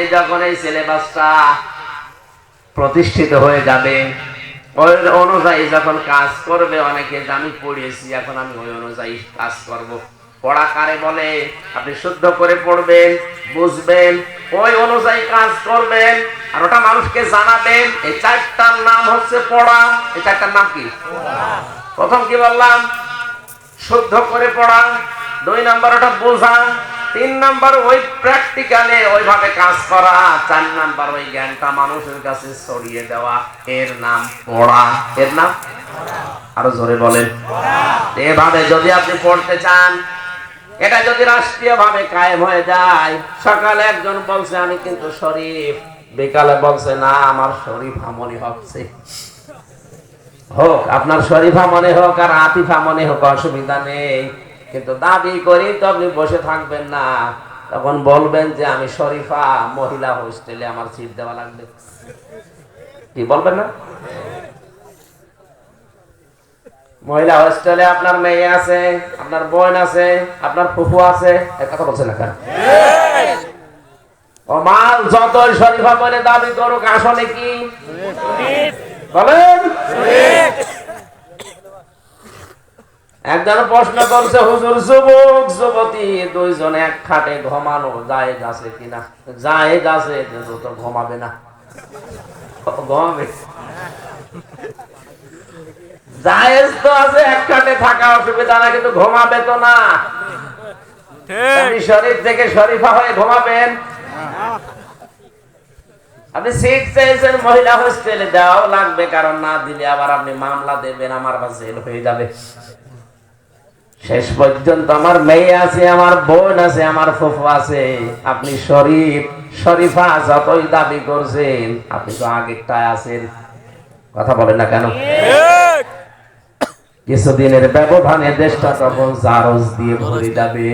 পরে যখন এই সিলেবাসটা প্রতিষ্ঠিত হয়ে যাবে, ওই অনুযায়ী যখন কাজ করবে, অনেকে আমি পড়িয়েছি, এখন আমি ওই অনুযায়ী কাজ করব। পড়া কারে বলে? আপনি শুদ্ধ করে পড়বেন, বুঝবেন, ওই অনুযায়ী কাজ করবেন, আর ওটা মানুষকে জানাবেন, এই চারটার নাম হচ্ছে পড়া। এই চারটার নাম কি? প্রথম কি বললাম? শুদ্ধ করে পড়া। দুই নাম্বার ওটা বোঝা। তিন নাম্বার ওই প্র্যাকটিক্যালে ওইভাবে কাজ করা, চার নাম্বার ওই জ্ঞানটা মানুষের কাছে ছড়িয়ে দেওয়া, এর নাম পড়া। এর নাম? আরও জোরে বলেন। এভাবে যদি আপনি পড়তে চান, এটা যদি রাষ্ট্রীয় ভাবে কায়েম হয়ে যায়, সকালে একজন বলছে, আমি কিন্তু শরীফ। বিকালে বলছে, না, আমার শরীফ আমনি হচ্ছে। হোক, আপনার শরীফা মনে হোক আর আতিফা মনে হোক, অসুবিধা নেই। কিন্তু দাবি করি তো আপনি বসে থাকবেন না। তখন বলবেন যে আমি শরীফা, মহিলা হোস্টেলে আমার সিট দেওয়া লাগবে। কি বলবেন না? মহিলা হোস্টেলে আপনার মেয়ে আছে, আপনার বোন আছে, আপনার ফুফু আছে কথা বলছে না কেন? ও মাল যতই শরীফা বলে দাবি করুক, আসলে কি? বলেন। একজন প্রশ্ন করছে হুজুর যুবক যুবতী দুইজন এক খাটে ঘুমানো যায় আছে কিনা যায় আছে তো ঘুমাবে না। ঘুমাবে? জায়েজ তো আছে এক খাটে থাকা অসুবিধা না কিন্তু ঘুমাবে তো না। আপনি শরীর থেকে শরীফা হয়ে ঘুমাবেন? আপনি সিট চেয়েছেন মহিলা হোস্টেলে দেওয়াও লাগবে কারণ না দিলে আবার আপনি মামলা দেবেন আমার বা জেল হয়ে যাবে। শেষ পর্যন্ত আমার মেয়ে আছে আমার বোন আছে আমার ফুফু আছে। আপনি শরীফ শরীফা যতই দাবি করছেন আপনি তো আগেরটায় আছেন। কথা বলেন না কেন? কিছুদিনের ব্যবধানে দেশটা তখন জারজ দিয়ে ভরে যাবে।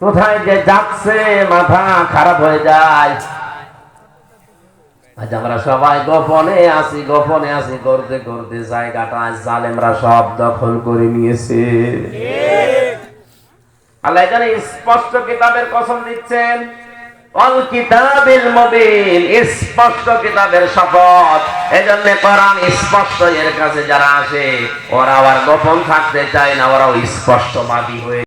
কোথায় যে যাচ্ছে মাথা খারাপ হয়ে যায়। আজ আমরা সবাই গোপনে আছি গোপনে আছি করতে করতে জায়গাটা জালেমরা সব দখল করে নিয়েছে। আল্লাহ জানে স্পষ্ট কিতাবের কসম দিচ্ছেন, অল কিতাবিল মুবিন, স্পষ্ট কিতাবের শপথ। এজন্য কোরআন স্পষ্ট এর কাছে যারা আসে, ওরা আবার গোপন থাকতে চায় না, ওরাও স্পষ্টবাদী হয়ে